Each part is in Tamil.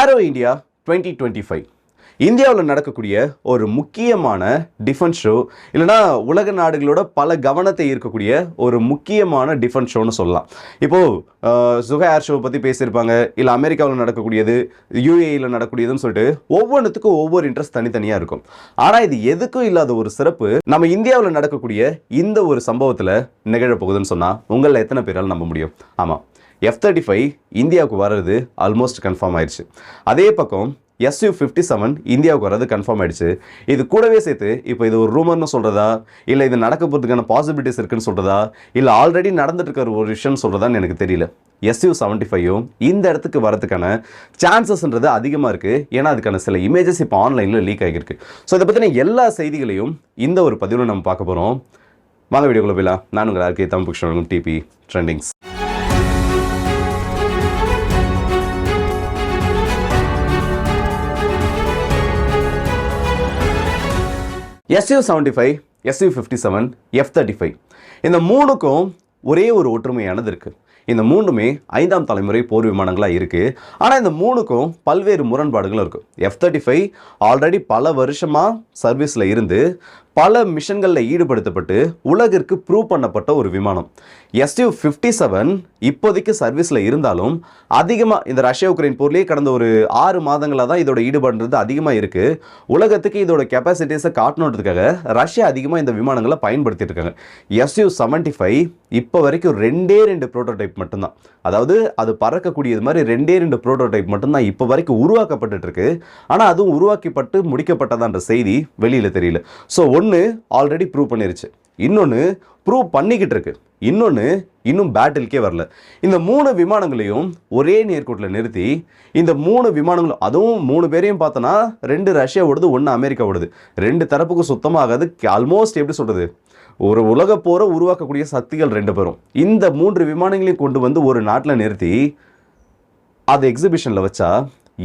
Aero India twenty twenty five இந்தியாவில் நடக்கக்கூடிய ஒரு முக்கியமான டிஃபென்ஸ் ஷோ இல்லைனா உலக நாடுகளோட பல கவனத்தை ஈர்க்கக்கூடிய ஒரு முக்கியமான டிஃபென்ஸ் ஷோன்னு சொல்லலாம். இப்போது சுக ஏர் ஷோ பற்றி பேசியிருப்பாங்க இல்லை அமெரிக்காவில் நடக்கக்கூடியது யூஏயில் நடக்கக்கூடியதுன்னு சொல்லிட்டு ஒவ்வொன்றுத்துக்கும் ஒவ்வொரு இன்ட்ரெஸ்ட் தனித்தனியாக இருக்கும். ஆனால் இது எதுக்கும் இல்லாத ஒரு சிறப்பு நம்ம இந்தியாவில் நடக்கக்கூடிய இந்த ஒரு சம்பவத்தில் நிகழப்போகுதுன்னு சொன்னால் உங்களில் எத்தனை பேரால் நம்ப முடியும்? ஆமாம் எஃப் தேர்ட்டி ஃபைவ் இந்தியாவுக்கு வர்றது ஆல்மோஸ்ட் கன்ஃபார்ம் ஆயிடுச்சு. அதே பக்கம் எஸ்யூ ஃபிஃப்டி செவன் இந்தியாவுக்கு வர்றது கன்ஃபார்ம் ஆயிடுச்சு. இது கூடவே சேர்த்து இப்போ இது ஒரு ரூமர்னு சொல்கிறதா இல்லை இது நடக்க போகிறதுக்கான பாசிபிலிட்டிஸ் இருக்குன்னு சொல்கிறதா இல்லை ஆல்ரெடி நடந்துட்டு இருக்கிற ஒரு விஷயம்னு சொல்கிறதான்னு எனக்கு தெரியல. எஸ்யூ செவன்ட்டி ஃபைவும் இந்த இடத்துக்கு வரதுக்கான சான்சஸ்ன்றது அதிகமாக இருக்குது ஏன்னா அதுக்கான சில இமேஜஸ் இப்போ ஆன்லைனில் லீக் ஆகியிருக்கு. ஸோ இதை பற்றின எல்லா செய்திகளையும் இந்த ஒரு பதிவில் நம்ம பார்க்க போகிறோம் வாங்க வீடியோக்குள்ள போயிடலாம். நான் உங்கள் RK Tamil புக்ஷன் DP trendings SU seventy five SU fifty seven F thirty five இந்த மூணுக்கும் ஒரே ஒரு ஒற்றுமையானது இருக்குது இந்த மூணுமே ஐந்தாம் தலைமுறை போர் விமானங்களாக இருக்குது ஆனால் இந்த மூணுக்கும் பல்வேறு முரண்பாடுகளும் இருக்கும் எஃப் தேர்ட்டி ஃபைவ் ஆல்ரெடி பல வருஷமாக சர்வீஸில் இருந்து பல மிஷன்களில் ஈடுபடுத்தப்பட்டு உலகிற்கு ப்ரூவ் பண்ணப்பட்ட ஒரு விமானம். எஸ்டியூ ஃபிஃப்டி செவன் இப்போதைக்கு சர்வீஸில் இருந்தாலும் அதிகமாக இந்த ரஷ்யா உக்ரைன் போர்லேயே கடந்த ஒரு ஆறு மாதங்களாக தான் இதோட ஈடுபடுறது அதிகமாக இருக்குது உலகத்துக்கு இதோட கெப்பாசிட்டிஸை காட்டணுன்றதுக்காக ரஷ்யா அதிகமாக இந்த விமானங்களை பயன்படுத்திட்டு இருக்காங்க. எஸ்யூ செவன்ட்டி ஃபைவ் இப்போ வரைக்கும் ரெண்டே ரெண்டு ப்ரோட்டோடைப் மட்டும்தான். அதாவது அது பறக்கக்கூடியது மாதிரி ரெண்டே ரெண்டு ப்ரோட்டோடைப் மட்டும்தான் இப்போ வரைக்கும் உருவாக்கப்பட்டுருக்கு ஆனால் அதுவும் உருவாக்கப்பட்டு முடிக்கப்பட்டதான்ற செய்தி வெளியில் தெரியல. ஸோ ஒன்று ஆல்ரெடி ப்ரூவ் பண்ணிருச்சு. இன்னொன்று ப்ரூவ் பண்ணிக்கிட்டு இருக்கு. இன்னொன்று இன்னும் பேட்டிலுக்கே வரல. இந்த மூணு விமானங்களையும் ஒரே நேர்கோட்டில் நிறுத்தி இந்த மூணு விமானங்களும் அதுவும் மூணு பேரையும் பார்த்தோன்னா ரெண்டு ரஷ்யா ஓடுது ஒன்று அமெரிக்கா ஓடுது. ரெண்டு தரப்புக்கும் சுத்தமாகாது ஆல்மோஸ்ட் எப்படி சொல்கிறது ஒரு உலக போரை உருவாக்கக்கூடிய சக்திகள் ரெண்டு பேரும். இந்த மூன்று விமானங்களையும் கொண்டு வந்து ஒரு நாட்டில் நிறுத்தி அது எக்ஸிபிஷனில் வச்சா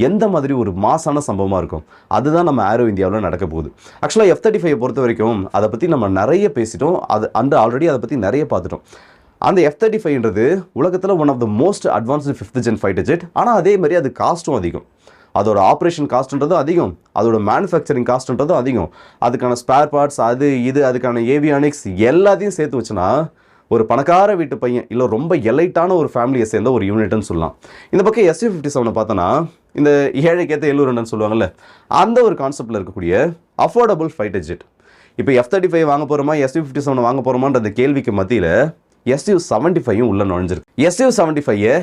எந்த மாதிரி ஒரு மாசான சம்பவமாக இருக்கும்? அதுதான் நம்ம ஆரோ இந்தியாவில் நடக்க போகுது. ஆக்சுவலாக எஃப் தேர்ட்டி ஃபைவ் பொறுத்த வரைக்கும் அதை பற்றி நம்ம நிறைய பேசிட்டோம். அது அந்த ஆல்ரெடி அதை பற்றி நிறைய பார்த்துட்டோம். அந்த எஃப் தேர்ட்டி ஃபைவ்ன்றது உலகத்தில் one of the most advanced fifth gen fighter jet ஆனால் அதே மாதிரி அது காஸ்ட்டும் அதிகம். அதோட ஆப்ரேஷன் காஸ்ட்ன்றதும் அதிகம். அதோட மேனுஃபேக்சரிங் காஸ்ட்ன்றதும் அதிகம். அதுக்கான ஸ்பேர் பார்ட்ஸ் அது இது அதுக்கான ஏவியானிக்ஸ் எல்லாத்தையும் சேர்த்து வச்சுன்னா ஒரு பணக்கார வீட்டு பையன் இல்லை ரொம்ப எலைட்டான ஒரு ஃபேமிலியை சேர்ந்த ஒரு யூனிட்னு சொல்லலாம். இந்த பக்கம் எஸ்யூ ஃபிஃப்டி செவனை பார்த்தோன்னா இந்த ஏழைக்கேற்ற எழுநூறுன்னு சொல்லுவாங்கல்ல அந்த ஒரு கான்செப்டில் இருக்கக்கூடிய அஃபோர்டபுள் ஃபைட் எஜெட் இப்போ எஃப் தேர்ட்டி ஃபைவ் வாங்க போகிறோமா எஸ்யூ ஃபிஃப்டி செவன் வாங்க போகிறோமான்ற அந்த கேள்விக்கு மத்தியில் எஸ்யூ செவன்ட்டி ஃபைவும் உள்ள நுழைஞ்சிருக்கு. எஸ்யூ செவன்ட்டி ஃபைவை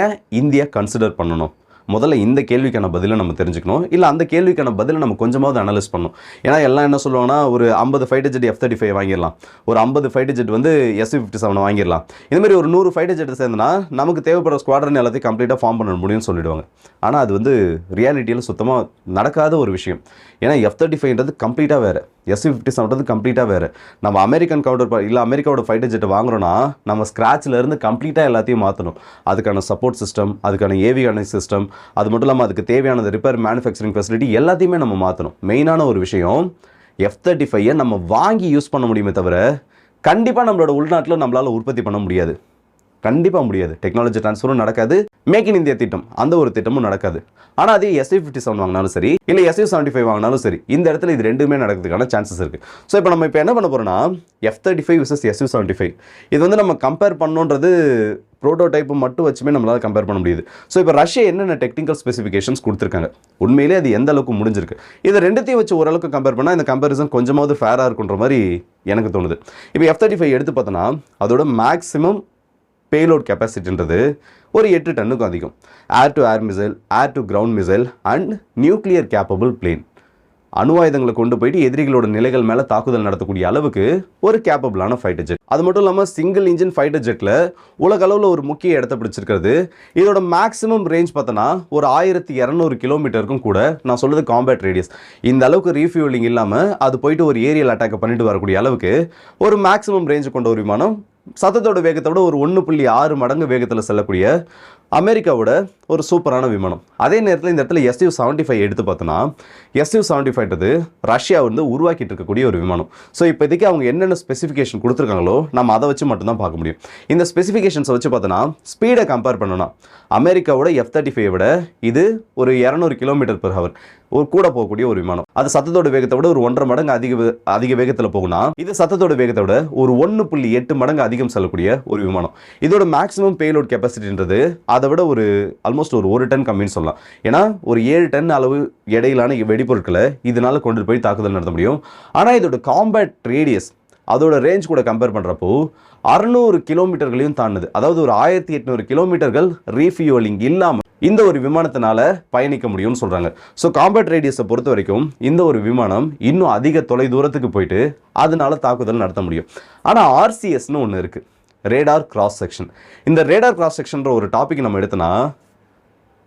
ஏன் இந்தியா கன்சிடர் பண்ணணும்? முதல்ல இந்த கேள்விக்கான பதிலை நம்ம தெரிஞ்சுக்கணும். இல்லை அந்த கேள்விக்கான பதிலை நம்ம கொஞ்சமாவது அனலைஸ் பண்ணணும். ஏன்னா எல்லாம் என்ன சொல்லுவோம்னா ஒரு ஐம்பது fighter jet F thirty five வாங்கிடலாம். ஒரு ஐம்பது ஃபைட்டர் ஜெட் வந்து எஸ் ஃபிஃப்டி செவன் வாங்கிடலாம். இந்த மாதிரி ஒரு நூறு ஃபைட்டர் ஜெட் சேர்ந்தனா நமக்கு தேவைப்படுற ஸ்குவாட்ரன் எல்லாத்தையும் கம்ப்ளீட்டாக ஃபார்ம் பண்ண முடியும்னு சொல்லிடுவாங்க. ஆனால் அது வந்து ரியாலிட்டியில் சுத்தமாக நடக்காத ஒரு விஷயம். ஏன்னா எஃப் தேர்ட்டி ஃபைவ்ன்றது கம்ப்ளீட்டாக வேறு. எஸ் ஃபிஃப்டி செவன்றது கம்ப்ளீட்டாக வேறு. நம்ம அமெரிக்கன் கவுண்டர் இல்லை அமெரிக்காவோட ஃபைட்டர் ஜெட் வாங்குறோன்னா நம்ம ஸ்க்ராட்ச்ல இருந்து கம்ப்ளீட்டாக எல்லாத்தையும் மாற்றணும் அதுக்கான சப்போர்ட் சிஸ்டம் அதுக்கான ஏவியானிக் சிஸ்டம் அது மட்டும் இல்லாமல் அதுக்கு தேவையான ரிப்பேர் மேனுஃபேக்சரிங் ஃபெசிலிட்டி எல்லாத்தையுமே நம்ம மாற்றணும் மெயினான ஒரு விஷயம் எஃப் தேர்ட்டி ஃபைவை நம்ம வாங்கி யூஸ் பண்ண முடியுமே தவிர கண்டிப்பாக நம்மளோட உள்நாட்டில் நம்மளால் உற்பத்தி பண்ண முடியாது. கண்டிப்பாக முடியாது. டெக்னாலஜி ட்ரான்ஸ்ஃபரும் நடக்காது. மேக் இன் இந்தியா திட்டம் அந்த ஒரு திட்டமும் நடக்காது. ஆனால் அதே எஸ்ஐ ஃபிஃப்டி செவன் வாங்கினாலும் சரி இல்லை எஸ்ஐ செவன்ட்டி ஃபைவ் வாங்கினாலும் சரி இந்த இடத்துல இது ரெண்டுமே நடக்கிறதுக்கான சான்சஸ் இருக்குது ஸோ இப்போ நம்ம இப்போ என்ன பண்ண போகிறோம்னா F thirty five versus SU seventy five இது வந்து நம்ம கம்பேர் பண்ணோன்றது ப்ரோட்டோடைப்பு மட்டும் வச்சுமே நம்மளால் கம்பேர் பண்ண முடியுது. ஸோ இப்போ ரஷ்யா என்னென்ன டெக்னிக்கல் ஸ்பெசிஃபிகேஷன்ஸ் கொடுத்துருக்காங்க? உண்மையிலே அது எந்த அளவுக்கு முடிஞ்சிருக்கு? இதை ரெண்டுத்தையும் வச்சு ஓரளவுக்கு கம்பேர் பண்ணால் இந்த கம்பேரிசன் கொஞ்சமாவது ஃபேராக இருக்குன்ற மாதிரி எனக்கு தோணுது. இப்போ எஃப் தேர்ட்டி ஃபைவ் எடுத்து பார்த்தோன்னா அதோட மேக்ஸிமம் பேலோட் கெப்பாசிட்டின்றது ஒரு எட்டு டன்னுக்கும் அதிகம். Air to air missile air to ground missile and nuclear capable plane அணு ஆயுதங்களை கொண்டு போயிட்டு எதிரிகளோட நிலைகள் மேலே தாக்குதல் நடத்தக்கூடிய அளவுக்கு ஒரு கேப்பபிளான ஃபைட்டர் ஜெட் அது மட்டும் இல்லாமல் சிங்கிள் இன்ஜின் ஃபைட்டர் ஜெட்டில் உலக அளவில் ஒரு முக்கிய இடத்த பிடிச்சிருக்கிறது. இதோட மேக்ஸிமம் ரேஞ்ச் பார்த்தோன்னா ஒரு ஆயிரத்தி இரநூறு கிலோமீட்டருக்கும் கூட நான் சொல்லுது காம்பேட் ரேடியஸ் இந்த அளவுக்கு ரீஃபியூலிங் இல்லாமல் அது போயிட்டு ஒரு ஏரியல் அட்டாக் பண்ணிட்டு வரக்கூடிய அளவுக்கு ஒரு மேக்ஸிமம் ரேஞ்ச் கொண்ட ஒரு விமானம் சத்தத்தோட வேகத்தை விட ஒரு ஒன்று புள்ளி ஆறு மடங்கு வேகத்தில் செல்லக்கூடிய அமெரிக்காவோட ஒரு சூப்பரான விமானம். அதே நேரத்தில் இந்த இடத்துல எஸ்யூ செவன்ட்டி ஃபைவ் எடுத்து பார்த்தோன்னா எஸ்யூ செவன்ட்டி ஃபைவ்ன்றது ரஷ்யா வந்து உருவாக்கிட்டு இருக்கக்கூடிய ஒரு விமானம். ஸோ இப்போதைக்கு அவங்க என்னென்ன ஸ்பெசிஃபிகேஷன் கொடுத்துருக்காங்களோ நம்ம அதை வச்சு மட்டும்தான் பார்க்க முடியும். இந்த ஸ்பெசிஃபிகேஷன்ஸை வச்சு பார்த்தோன்னா ஸ்பீடை கம்பேர் பண்ணணும் அமெரிக்காவோட எஃப் தேர்ட்டி ஃபைவ் விட இது ஒரு இரநூறு கிலோமீட்டர் பெர் ஹவர் ஒரு கூட போகக்கூடிய ஒரு விமானம். அது சத்தத்தோட வேகத்தை விட ஒரு ஒன்றரை மடங்கு அதிக அதிக வேகத்தில் போகும்னா இது சத்தத்தோட வேகத்தை விட ஒரு ஒன்று புள்ளி எட்டு மடங்கு அதிகம் செல்லக்கூடிய ஒரு விமானம். இதோட மேக்ஸிமம் பேலோட் கெப்பாசிட்டின்றது அதை விட ஒரு ஆல்மோஸ்ட் ஒரு ஒரு டன் கம்மின்னு சொல்லலாம். ஏன்னா ஒரு ஏழு டன் அளவு இடையிலான வெடிப்பொருட்களை இதனால கொண்டு போய் தாக்குதல் நடத்த முடியும். ஆனால் இதோட காம்பேட் ரேடியஸ் அதோட ரேஞ்ச் கூட கம்பேர் பண்ணுறப்போ அறநூறு கிலோமீட்டர்களையும் தாண்டுது. அதாவது ஒரு ஆயிரத்தி எட்நூறு கிலோமீட்டர்கள் ரீஃபியூவலிங் இல்லாமல் இந்த ஒரு விமானத்தினால பயணிக்க முடியும்னு சொல்கிறாங்க ஸோ காம்பேட் ரேடியஸை பொறுத்த வரைக்கும் இந்த ஒரு விமானம் இன்னும் அதிக தொலை தூரத்துக்கு போயிட்டு அதனால தாக்குதல் நடத்த முடியும். ஆனால் ஆர்சிஎஸ்னு ஒன்று இருக்குது ரேடார் கிராஸ் செக்ஷன் இந்த ரேடார் கிராஸ் செக்ஷன்ற ஒரு டாபிக் நம்ம எடுத்தோன்னா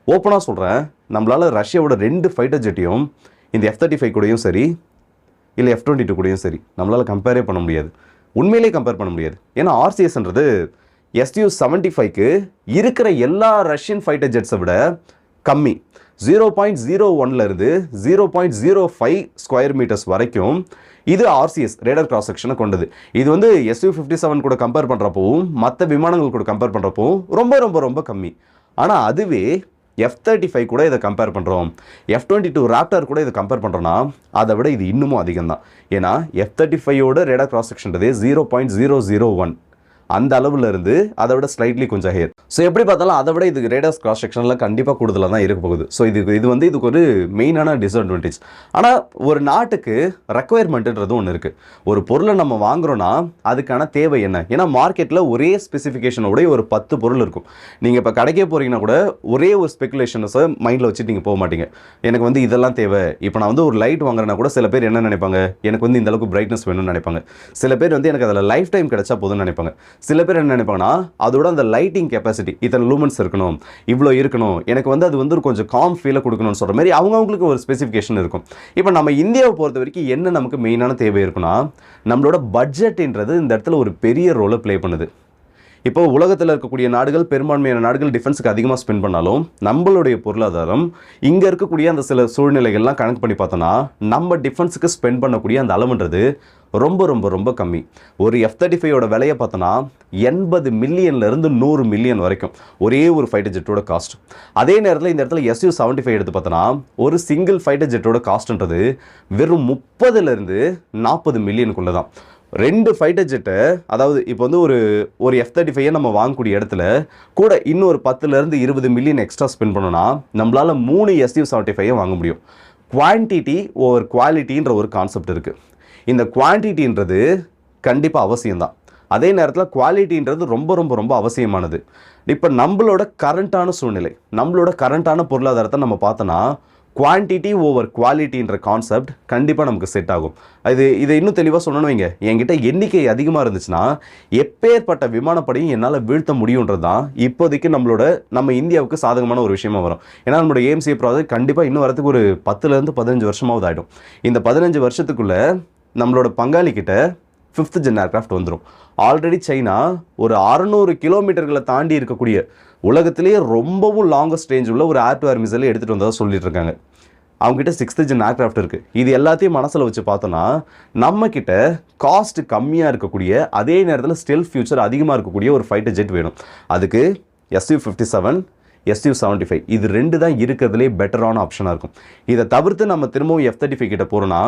ஓப்பனாக சொல்கிறேன் நம்மளால் ரஷ்யாவோட ரெண்டு ஃபைட்டர் ஜெட்டையும் இந்த எஃப் தேர்ட்டி ஃபைவ் கூடயும் சரி இல்லை எஃப் டுவெண்ட்டி டூ கூடயும் சரி நம்மளால் கம்பேரே பண்ண முடியாது. உண்மையிலே கம்பேர் பண்ண முடியாது. ஏன்னா ஆர்சிஎஸ்ன்றது எஸ்டியூ செவன்ட்டி ஃபைவ்க்கு இருக்கிற எல்லா ரஷ்யன் ஃபைட்டர் ஜெட்ஸை விட கம்மி. ஜீரோ பாயிண்ட் ஜீரோ ஒன்லேருந்து zero point zero five square metres வரைக்கும் இது ஆர்சிஎஸ் ரேடர் கிராஸ் செக்ஷனை கொண்டது. இது வந்து எஸ்யூ ஃபிஃப்டி செவன் கூட கம்பேர் பண்ணுறப்பவும் மற்ற விமானங்கள் கூட கம்பேர் பண்ணுறப்பவும் ரொம்ப ரொம்ப ரொம்ப கம்மி. ஆனால் அதுவே எஃப் தேர்ட்டி ஃபைவ் கூட இதை கம்பேர் பண்ணுறோம் எஃப் டுவெண்ட்டி டூ ராப்டர் கூட இதை கம்பேர் பண்ணுறோன்னா அதை விட இது இன்னமும் அதிகம் தான் ஏன்னா எஃப் தேர்ட்டி ஃபைவோட radar cross செக்ஷன்றது zero point zero zero one அந்த அளவுல இருந்து அதை விட ஸ்லைட்லி கொஞ்சம் ஹையர் ஸோ எப்படி பார்த்தாலும் அதை விட இது ரேடர்ஸ் கிராஸ் செக்ஷனில் கண்டிப்பாக கூடுதலாக தான் இருக்க போகுது. ஸோ இது இது வந்து இதுக்கு ஒரு மெயினான டிஸ்அட்வான்டேஜ் ஆனால் ஒரு நாட்டுக்கு ரெக்குவயர்மெண்ட்டுன்றது ஒன்று இருக்குது ஒரு பொருளை நம்ம வாங்குறோன்னா அதுக்கான தேவை என்ன? ஏன்னா மார்க்கெட்டில் ஒரே ஸ்பெசிஃபிகேஷனோடய ஒரு பத்து பொருள் இருக்கும். நீங்கள் இப்போ கடைக்கே போகிறீங்கன்னா கூட ஒரே ஒரு ஸ்பெகுலேஷன்ஸை மைண்டில் வச்சுட்டு நீங்கள் போக மாட்டீங்க. எனக்கு வந்து இதெல்லாம் தேவை. இப்போ நான் வந்து ஒரு லைட் வாங்குறேன்னா கூட சில பேர் என்ன நினைப்பாங்க? எனக்கு வந்து இந்த அளவுக்கு பிரைட்னஸ் வேணும்னு நினைப்பாங்க. சில பேர் வந்து எனக்கு அதில் லைஃப் டைம் கிடைச்சா போதும்னு நினைப்பாங்க. சில பேர் என்ன நினைப்பாங்கன்னா அதோட அந்த லைட்டிங் கெப்பாசிட்டி இத்தனை லூமன்ஸ் இருக்கணும் இவ்வளோ இருக்கணும் எனக்கு வந்து அது வந்து கொஞ்சம் காம் ஃபீலை கொடுக்கணும்னு சொல்கிற மாதிரி அவங்கவுங்களுக்கு ஒரு ஸ்பெசிஃபிகேஷன் இருக்கும். இப்போ நம்ம இந்தியாவை பொறுத்த வரைக்கும் என்ன நமக்கு மெயினான தேவை இருக்குன்னா நம்மளோட பட்ஜெட்ன்றது இந்த இடத்துல ஒரு பெரிய ரோலை ப்ளே பண்ணுது. இப்போ உலகத்தில் இருக்கக்கூடிய நாடுகள் பெரும்பான்மையான நாடுகள் டிஃபென்ஸுக்கு அதிகமாக ஸ்பெண்ட் பண்ணாலும் நம்மளுடைய பொருளாதாரம் இங்கே இருக்கக்கூடிய அந்த சில சூழ்நிலைகள்லாம் கணக்கு பண்ணி பார்த்தோன்னா நம்ம டிஃபென்ஸுக்கு ஸ்பெண்ட் பண்ணக்கூடிய அந்த அளவுன்றது ரொம்ப ரொம்ப ரொம்ப கம்மி. ஒரு எஃப் தேர்ட்டி ஃபைவோட விலையை பார்த்தோன்னா எண்பது மில்லியன்லேருந்து நூறு மில்லியன் வரைக்கும் ஒரே ஒரு ஃபைட்டர் ஜெட்டோட காஸ்ட் அதே நேரத்தில் இந்த இடத்துல எஸ்யூ செவன்ட்டி ஃபைவ் எடுத்து பார்த்தோன்னா ஒரு சிங்கிள் ஃபைட்டர் ஜெட்டோட காஸ்ட்ன்றது வெறும் முப்பதுலேருந்து நாற்பது மில்லியனுக்குள்ளே தான் ரெண்டு ஃபைட்டர் ஜெட்டை அதாவது இப்போ வந்து ஒரு ஒரு எஃப் தேர்ட்டி ஃபைவை நம்ம வாங்கக்கூடிய இடத்துல கூட இன்னொரு பத்துலேருந்து இருபது மில்லியன் எக்ஸ்ட்ரா ஸ்பெண்ட் பண்ணோன்னா நம்மளால் மூணு எஸ்யூ செவன்ட்டி ஃபைவை வாங்க முடியும். குவான்டிட்டி ஓவர் குவாலிட்டின்ற ஒரு கான்செப்ட் இருக்குது இந்த குவான்டிட்டின்றது கண்டிப்பாக அவசியம்தான். அதே நேரத்தில் குவாலிட்டின்றது ரொம்ப ரொம்ப ரொம்ப அவசியமானது. இப்போ நம்மளோட கரண்ட்டான சூழ்நிலை நம்மளோட கரண்ட்டான பொருளாதாரத்தை நம்ம பார்த்தோன்னா குவான்டிட்டி ஓவர் குவாலிட்டின்ற கான்செப்ட் கண்டிப்பாக நமக்கு செட் ஆகும். இது இதை இன்னும் தெளிவாக சொல்லணும் வைங்க. என்கிட்ட எண்ணிக்கை அதிகமாக இருந்துச்சுன்னா எப்பேற்பட்ட விமானப்படையும் என்னால் வீழ்த்த முடியுன்றது தான் இப்போதைக்கு நம்மளோட நம்ம இந்தியாவுக்கு சாதகமான ஒரு விஷயமா வரும். ஏன்னா நம்மளோட ஏஎம்சி ப்ராஜெக்ட் கண்டிப்பாக இன்னும் வரதுக்கு ஒரு பத்துலேருந்து பதினஞ்சு வருஷமாவது ஆகிடும் இந்த பதினஞ்சு வருஷத்துக்குள்ளே நம்மளோட பங்காளிக்கிட்ட ஃபிஃப்த் ஜென் ஏர்க்ராஃப்ட் வந்துடும் ஆல்ரெடி சைனா ஒரு அறநூறு கிலோமீட்டர்களை தாண்டி இருக்கக்கூடிய உலகத்திலேயே ரொம்பவும் லாங்கஸ்ட் ரேஞ்ச் உள்ள ஒரு ஆர்ட்வேர் மிசைலை எடுத்துகிட்டு வந்ததாக சொல்லிட்டு இருக்காங்க. அவங்ககிட்ட சிக்ஸ்த் ஜென் ஏர்க்ராஃப்ட் இருக்குது இது எல்லாத்தையும் மனசில் வச்சு பார்த்தோன்னா நம்மக்கிட்ட காஸ்ட் கம்மியாக இருக்கக்கூடிய அதே நேரத்தில் ஸ்டில் ஃபியூச்சர் அதிகமாக இருக்கக்கூடிய ஒரு ஃபைட்டர் ஜெட் வேணும். அதுக்கு SU fifty seven SU seventy five இது ரெண்டு தான் இருக்கிறதுலே பெட்டரான ஆப்ஷனாக இருக்கும். இதை தவிர்த்து நம்ம திரும்பவும் எஃப் தேர்ட்டி ஃபைவ் கிட்ட போகிறோன்னா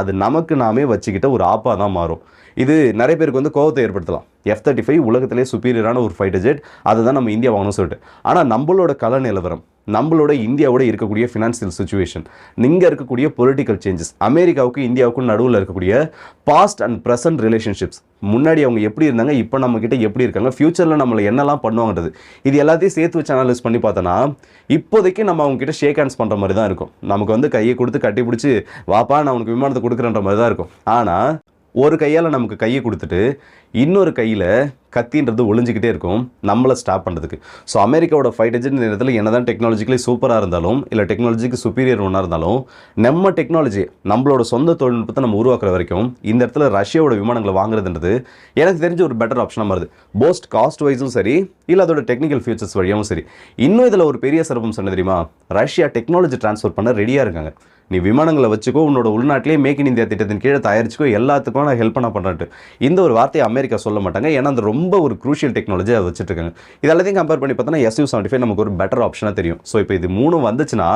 அது நமக்கு நாமே வச்சுக்கிட்ட ஒரு ஆப்பாக தான் மாறும். இது நிறைய பேருக்கு வந்து கோவத்தை ஏற்படுத்தலாம். எஃப் தேர்ட்டி ஃபைவ் உலகத்திலே சுப்பீரியரான ஒரு ஃபைட்டர் ஜெட் அதை தான் நம்ம இந்தியா வாங்கணும்னு சொல்லிட்டு. ஆனால் நம்மளோட கல நிலவரம் நம்மளோட இந்தியாவோட இருக்கக்கூடிய ஃபினான்சியல் சுச்சுவேஷன் இங்கே இருக்கக்கூடிய பொலிட்டிக்கல் சேஞ்சஸ் அமெரிக்காவுக்கும் இந்தியாவுக்கும் நடுவில் இருக்கக்கூடிய பாஸ்ட் அண்ட் ப்ரெசன்ட் ரிலேஷன்ஷிப்ஸ் முன்னாடி அவங்க எப்படி இருந்தாங்க இப்போ நம்மக்கிட்ட எப்படி இருக்காங்க ஃப்யூச்சரில் நம்மளை என்னெல்லாம் பண்ணுவாங்கன்றது. இது எல்லாத்தையும் சேர்த்து வச்சு அனலைஸ் பண்ணி பார்த்தோன்னா இப்போதைக்கு நம்ம அவங்க கிட்ட ஷேக் ஹேண்ட்ஸ் பண்ணுற மாதிரி தான் இருக்கும். நமக்கு வந்து கையை கொடுத்து கட்டி பிடிச்சி வாப்பா நான் உனக்கு விமானத்தை கொடுக்குறன்ற மாதிரி தான் இருக்கும். ஆனால் ஒரு கையால் நமக்கு கையை கொடுத்துட்டு இன்னொரு கையில் கத்தின்றது ஒளிஞ்சிக்கிட்டே இருக்கும். நம்மளை ஸ்டாப் பண்ணுறதுக்கு ஸோ அமெரிக்காவோட ஃபைட் எஜென்ட் நேரத்தில் என்ன தான் டெக்னாலஜிக்கலி சூப்பராக இருந்தாலும் இல்லை டெக்னாலஜிக்கு சுப்பீரியர் ஒன்றா இருந்தாலும் நம்ம டெக்னாலஜி நம்மளோட சொந்த தொழில்நுட்பத்தை நம்ம உருவாக்குற வரைக்கும் இந்த இடத்துல ரஷ்யாவோட விமானங்களை வாங்குறதுன்றது எனக்கு தெரிஞ்ச ஒரு பெட்டர் ஆப்ஷனாக வருது போஸ்ட் காஸ்ட் வைஸும் சரி இல்லை அதோட டெக்னிக்கல் ஃபியூச்சர்ஸ் வழியாகவும் சரி. இன்னும் இதில் ஒரு பெரிய சிறப்பம் சொன்ன தெரியுமா? ரஷ்யா டெக்னாலஜி ட்ரான்ஸ்ஃபர் பண்ண ரெடியாக இருக்காங்க. நீ விமானங்களை வச்சுக்கோ உன்னோட உள்நாட்டிலே மேக் இன் இந்தியா திட்டத்தின் கீழே தயாரிச்சுக்கோ எல்லாத்துக்கும் நான் ஹெல்ப் பண்ண பண்ணுறேன்ட்டு இந்த ஒரு வார்த்தையை அமெரிக்கா சொல்ல மாட்டாங்க. ஏன்னா அந்த ரொம்ப ரொம்ப ஒரு குரூஷியல் டெக்னாலஜி அதை வச்சுட்டு இது எல்லாத்தையும் கம்பேர் பண்ணி பார்த்தோன்னா எஸ்யூ செவன்ட்டி ஃபைவ் நமக்கு ஒரு பெட்டர் ஆப்ஷனாக தெரியும். ஸோ இப்போ இது மூணு வந்துச்சுன்னா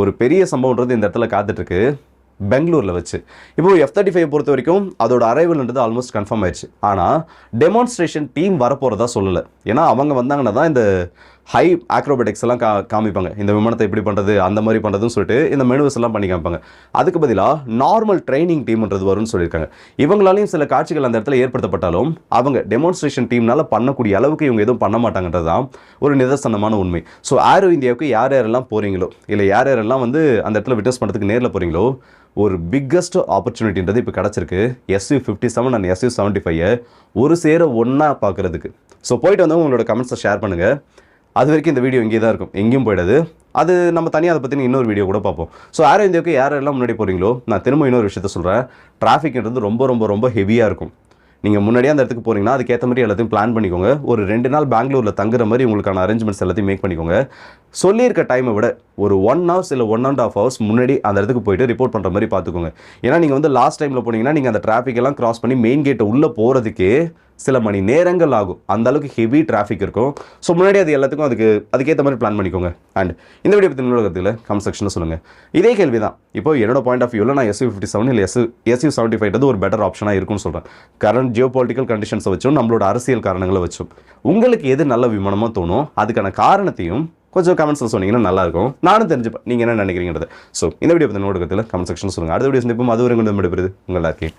ஒரு பெரிய சம்பவம்ன்றது இந்த இடத்துல காத்துட்ருக்கு பெங்களூரில் வச்சு. இப்போ எஃப் தேர்ட்டி ஃபைவ் பொறுத்த வரைக்கும் அதோட அரைவல்ன்றது ஆல்மோஸ்ட் கன்ஃபார்ம் ஆயிடுச்சு. ஆனால் டெமான்ஸ்ட்ரேஷன் டீம் வரப்போகிறதா சொல்லலை. ஏன்னா அவங்க வந்தாங்கன்னா தான் இந்த ஹை ஆக்ரோபேட்டிக்ஸ் எல்லாம் கா காமிப்பாங்க. இந்த விமானத்தை எப்படி பண்ணுறது அந்த மாதிரி பண்ணுறதுன்னு சொல்லிட்டு இந்த மெனுவஸ் எல்லாம் பண்ணி காமிப்பாங்க. அதுக்கு பதிலாக நார்மல் ட்ரைனிங் டீம்ன்றது வரும்னு சொல்லியிருக்காங்க. இவங்களாலையும் சில காட்சிகள் அந்த இடத்துல ஏற்படுத்தப்பட்டாலும் அவங்க டெமான்ஸ்ட்ரேஷன் டீம்னால பண்ணக்கூடிய அளவுக்கு இவங்க எதுவும் பண்ண மாட்டாங்கன்றது தான் ஒரு நிதர்சனமான உண்மை. ஸோ ஏரோ இந்தியாவுக்கு யார் யாரெல்லாம் போகிறீங்களோ இல்லை யார் யாரெல்லாம் வந்து அந்த இடத்துல விட்னஸ் பண்ணுறதுக்கு நேரில் போகிறீங்களோ ஒரு பிக்கஸ்ட் ஆப்பர்ச்சுனிட்டின்றது இப்போ கிடச்சிருக்கு. SU fifty seven and SU seventy five ஒரு சேர ஒன்றா பார்க்குறதுக்கு ஸோ போயிட்டு வந்து உங்களோட கமெண்ட்ஸை ஷேர் பண்ணுங்கள் அது வரைக்கும் இந்த வீடியோ இங்கே தான் இருக்கும். எங்கேயும் போயிடாது. அது நம்ம தனியாக அதை பற்றி இன்னொரு வீடியோ கூட பார்ப்போம். ஸோ ஏரோ இந்தியாவுக்கு யாரெல்லாம் முன்னாடி போகிறீங்களோ நான் திரும்ப இன்னொரு விஷயத்த சொல்கிறேன் டிராஃபிக்ன்றது ரொம்ப ரொம்ப ரொம்ப ஹெவியாக இருக்கும். நீங்கள் முன்னாடியே அந்த இடத்துக்கு போகிறீங்கன்னா அதுக்கேற்ற மாதிரி எல்லாத்தையும் பிளான் பண்ணிக்கோங்க. ஒரு ரெண்டு நாள் பெங்களூரில் தங்குற மாதிரி உங்களுக்கான அரேஞ்ச்மெண்ட்ஸ் எல்லாத்தையும் மேக் பண்ணிக்கோங்க. சொல்லியிருக்க டைமை விட ஒரு ஒன் ஹவர்ஸ் இல்லை ஒன் அண்ட் ஆஃப் ஹவர்ஸ் முன்னாடி அந்த இடத்துக்கு போயிட்டு ரிப்போர்ட் பண்ணுற மாதிரி பார்த்துக்கோங்க. ஏன்னா நீங்கள் வந்து லாஸ்ட் டைமில் போனீங்கன்னா நீங்கள் அந்த டிராஃபிக் எல்லாம் கிராஸ் பண்ணி மெயின் கேட்டை உள்ளே போகிறதுக்கே சில மணி நேரங்கள் ஆகும். அந்த அளவுக்கு ஹெவி டிராஃபிக் இருக்கும். ஸோ முன்னாடி அது எல்லாத்துக்கும் அதுக்கு அதுக்கேற்ற மாதிரி பிளான் பண்ணிக்கோங்க. அண்ட் இந்த வீடியோ பற்றி என்னோட கமெண்ட் செக்ஷனில் சொல்லுங்கள் இதே கேள்வி தான் இப்போ என்னோட பாயிண்ட் ஆஃப் வியூவில் நான் எஸ்யூ ஃபிஃப்டி செவன் இல்லை எஸ் எஸ்யூ செவன்ட்டி ஃபைவ் ஒரு பெட்டர் ஆப்ஷனாக இருக்கும்னு சொல்கிறேன் கரண்ட் ஜியோ பொலிட்டிக்கல் கண்டிஷன்ஸை வச்சும் நம்மளோட அரசியல் காரணங்களை வச்சும். உங்களுக்கு எது நல்ல விமானமாக தோணும் அதுக்கான காரணத்தையும் கொஞ்சம் கமெண்ட்ஸில் சொன்னீங்கன்னா நல்லாயிருக்கும் நானும் தெரிஞ்சுப்பேன் நீங்கள் என்ன நினைக்கிறீங்கிறது ஸோ இந்த வீடியோ பற்றி நோடுக்கிறதுல கமெண்ட் செக்ஷன் சொல்லுங்கள் அடுத்த வீடியோ சந்திப்போம். அது ஒரு விடுபடுது உங்கள் எல்லாருக்கே